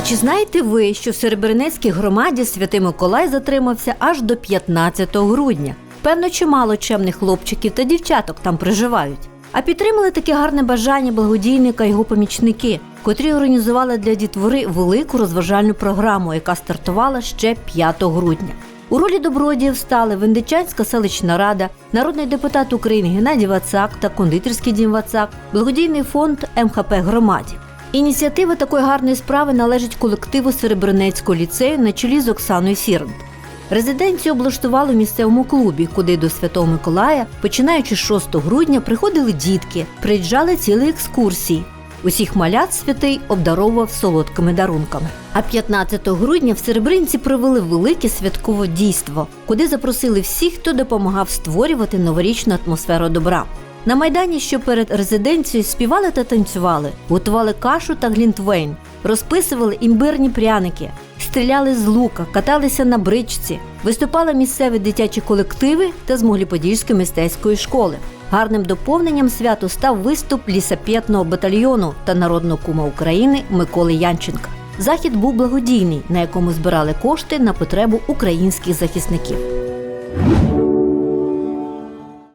А чи знаєте ви, що в Серебрянецькій громаді Святий Миколай затримався аж до 15 грудня? Певно, чимало чемних хлопчиків та дівчаток там проживають. А підтримали таке гарне бажання благодійника його помічники, котрі організували для дітвори велику розважальну програму, яка стартувала ще 5 грудня. У ролі добродіїв стали Вендичанська селищна рада, народний депутат України Геннадій Вацак та кондитерський дім Вацак, благодійний фонд МХП громаді. Ініціатива такої гарної справи належить колективу Серебрянецького ліцею на чолі з Оксаною Сірнт. Резиденцію облаштували в місцевому клубі, куди до Святого Миколая, починаючи з 6 грудня, приходили дітки, приїжджали цілі екскурсії. Усіх малят святий обдаровував солодкими дарунками. А 15 грудня в Серебринці провели велике святкове дійство, куди запросили всіх, хто допомагав створювати новорічну атмосферу добра. На майдані, що перед резиденцією, співали та танцювали, готували кашу та глінтвейн, розписували імбирні пряники, стріляли з лука, каталися на бричці, виступали місцеві дитячі колективи та з Могліподільської мистецької школи. Гарним доповненням святу став виступ лісапетного батальйону та народного кума України Миколи Янченка. Захід був благодійний, на якому збирали кошти на потребу українських захисників.